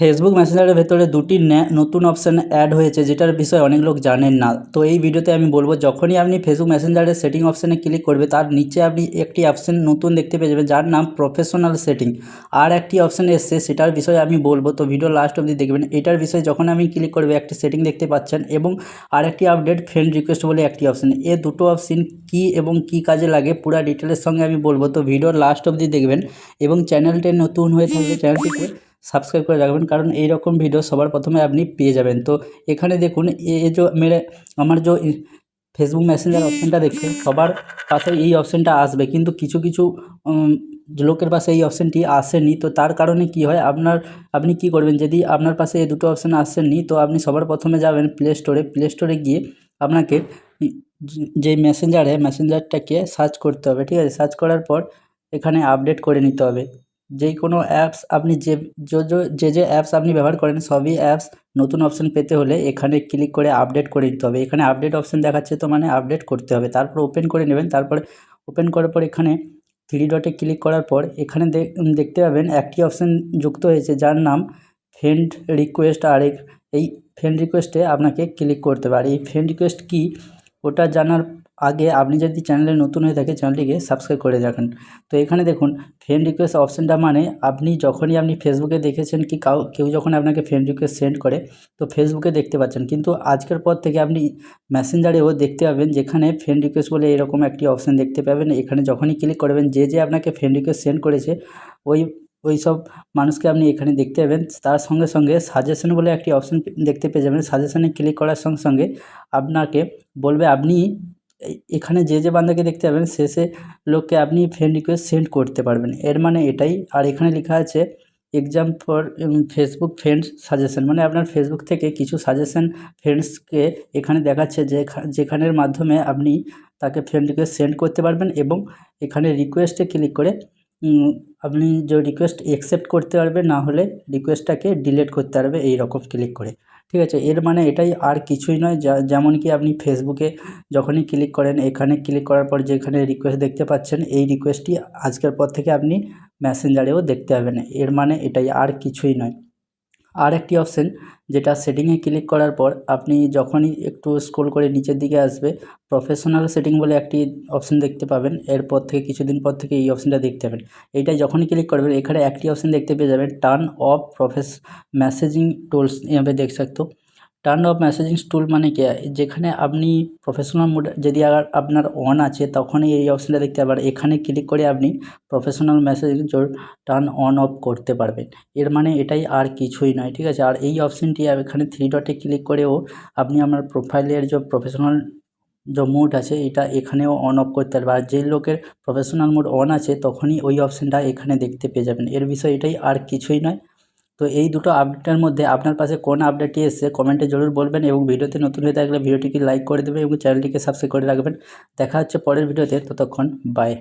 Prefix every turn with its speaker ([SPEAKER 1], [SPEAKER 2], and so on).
[SPEAKER 1] Facebook মেসেঞ্জারের ভেতরে দুটি নতুন অপশান অ্যাড হয়েছে, যেটার বিষয়ে অনেক লোক জানেন না। তো এই ভিডিওতে আমি বলব, যখনই আপনি ফেসবুক মেসেঞ্জারের সেটিং অপশানে ক্লিক করবে, তার নিচে আপনি একটি অপশান নতুন দেখতে পেয়ে যাবেন, যার নাম প্রফেশনাল সেটিং আর একটি অপশান এসছে, সেটার বিষয়ে আমি বলব, তো ভিডিও লাস্ট অবধি দেখবেন। এটার বিষয়ে যখন আমি ক্লিক করবে, একটি সেটিং দেখতে পাচ্ছেন এবং আরেকটি আপডেট ফ্রেন্ড রিকোয়েস্ট বলে একটি অপশান এ দুটো অপশান কী এবং কী কাজে লাগে, পুরো ডিটেলের সঙ্গে আমি বলব। তো ভিডিওর লাস্ট অবধি দেখবেন এবং চ্যানেলটি নতুন হয়ে থাকলে চ্যানেলটিকে সাবস্ক্রাইব করে রাখবেন, কারণ এই রকম ভিডিও সবার প্রথমে আপনি পেয়ে যাবেন। তো এখানে দেখুন, এ যে মেরে, আমার যে ফেসবুক মেসেঞ্জার অপশানটা দেখছেন সবার পাশে এই অপশানটা আসবে। কিন্তু কিছু কিছু লোকের পাশে এই অপশানটি আসেনি। তো তার কারণে কি হয়, আপনার, আপনি কি করবেন, যদি আপনার পাশে এই দুটো অপশান আসেনি, তো আপনি সবার প্রথমে যাবেন প্লে স্টোরে প্লে স্টোরে গিয়ে আপনাকে যে মেসেঞ্জারে মেসেঞ্জারটাকে সার্চ করতে হবে, ঠিক আছে? সার্চ করার পর এখানে আপডেট করে নিতে হবে। যেই কোনো অ্যাপস আপনি যে যে, যে- অ্যাপস আপনি ব্যবহার করেন, সবই অ্যাপস নতুন অপশান পেতে হলে এখানে ক্লিক করে আপডেট করে নিতে হবে। এখানে আপডেট অপশন দেখাচ্ছে তো মানে আপডেট করতে হবে। তারপর ওপেন করে নেবেন। তারপরে ওপেন করার পর এখানে থ্রি ডটে ক্লিক করার পর এখানে দেখতে পাবেন একটি অপশান যুক্ত হয়েছে যার নাম ফ্রেন্ড রিকোয়েস্ট আর এই ফ্রেন্ড রিকোয়েস্টে আপনাকে ক্লিক করতে হবে। আর এই ফ্রেন্ড রিকোয়েস্ট কী? ওটা জানার আগে আপনি যদি চ্যানেলে নতুন হয়ে থাকে, চ্যানেলটিকে সাবস্ক্রাইব করে রাখেন। তো এখানে দেখুন ফ্রেন্ড রিকোয়েস্ট অপশানটা মানে আপনি যখনই আপনি ফেসবুকে দেখেছেন কি কাউ, কেউ যখন আপনাকে ফ্রেন্ড রিকোয়েস্ট সেন্ড করে, তো ফেসবুকে দেখতে পাচ্ছেন। কিন্তু আজকের পর থেকে আপনি মেসেঞ্জারেও দেখতে পাবেন, যেখানে ফ্রেন্ড রিকোয়েস্ট বলে এরকম একটি অপশান দেখতে পাবেন। এখানে যখনই ক্লিক করবেন, যে যে আপনাকে ফ্রেন্ড রিকোয়েস্ট সেন্ড করেছে, ওই ওই সব মানুষকে আপনি এখানে দেখতে পাবেন। তার সঙ্গে সঙ্গে সাজেশন বলে একটি অপশান দেখতে পেয়ে যাবেন। সাজেশনে ক্লিক করার সঙ্গে সঙ্গে আপনাকে বলবে, আপনি এখানে যে যে বান্দাকে দেখতে পাবেন, সে সে লোককে আপনি ফ্রেন্ড রিকোয়েস্ট সেন্ড করতে পারবেন। এর মানে এটাই। আর এখানে লেখা আছে exam for Facebook friends suggestion মানে আপনার ফেসবুক থেকে কিছু সাজেশন ফ্রেন্ডসকে এখানে দেখাচ্ছে যে যেখানের মাধ্যমে আপনি তাকে ফ্রেন্ড রিকোয়েস্ট সেন্ড করতে পারবেন এবং এখানে রিকোয়েস্টে ক্লিক করে আপনি যে রিকোয়েস্ট অ্যাকসেপ্ট করতে পারবে, না হলে রিকোয়েস্টটাকে ডিলিট করতে পারবে এই রকম ক্লিক করে। ঠিক আছে? এর মানে এটাই আর কিছুই নয়। যা, যেমন কি আপনি ফেসবুকে যখনই ক্লিক করেন, এখানে ক্লিক করার পর যেখানে রিকোয়েস্ট দেখতে পাচ্ছেন, এই রিকোয়েস্টটি আজকের পর থেকে আপনি মেসেঞ্জারেও দেখতে পাবেন। এর মানে এটাই আর কিছুই নয়। আর একটি অপশান যেটা সেটিংয়ে ক্লিক করার পর আপনি যখনই একটু স্ক্রল করে নিচের দিকে আসবে প্রফেশনাল সেটিং বলে একটি অপশান দেখতে পাবেন এরপর থেকে কিছুদিন পর থেকে এই অপশানটা দেখতে পাবেন এইটাই যখনই ক্লিক করবেন এখানে একটি অপশান দেখতে পেয়ে যাবেন turn off profess messaging tools यहाँ पे देख सकते हो টার্ন অফ মেসেজিং টুল মানে কি? যেখানে আপনি প্রফেশনাল মোড যদি আবার আপনার অন আছে, তখনই এই অপশানটা দেখতে পাবেন এখানে ক্লিক করে আপনি professional messaging turn on off করতে পারবেন। এর মানে এটাই আর কিছুই নয়, ঠিক আছে? আর এই অপশানটি এখানে থ্রি ডটে ক্লিক করেও আপনি আমার প্রোফাইলের যে প্রফেশনাল যে মোড আছে, এটা এখানেও অন অফ করতে পারবে আর যে লোকের প্রফেশনাল মোড অন আছে, তখনই ওই অপশানটা এখানে দেখতে পেয়ে যাবেন। এর বিষয় এটাই আর কিছুই নয়। তো এই দুটো আপডেটের মধ্যে আপনার পাশে কোন আপডেটটি এসেছে কমেন্টে জরুর বলবেন এবং ভিডিওতে নতুন হয়ে থাকলে ভিডিওটিকে লাইক করে দেবেন এবং চ্যানেলটিকে সাবস্ক্রাইব করে রাখবেন। দেখা হচ্ছে পরের ভিডিওতে, ততক্ষণ বাই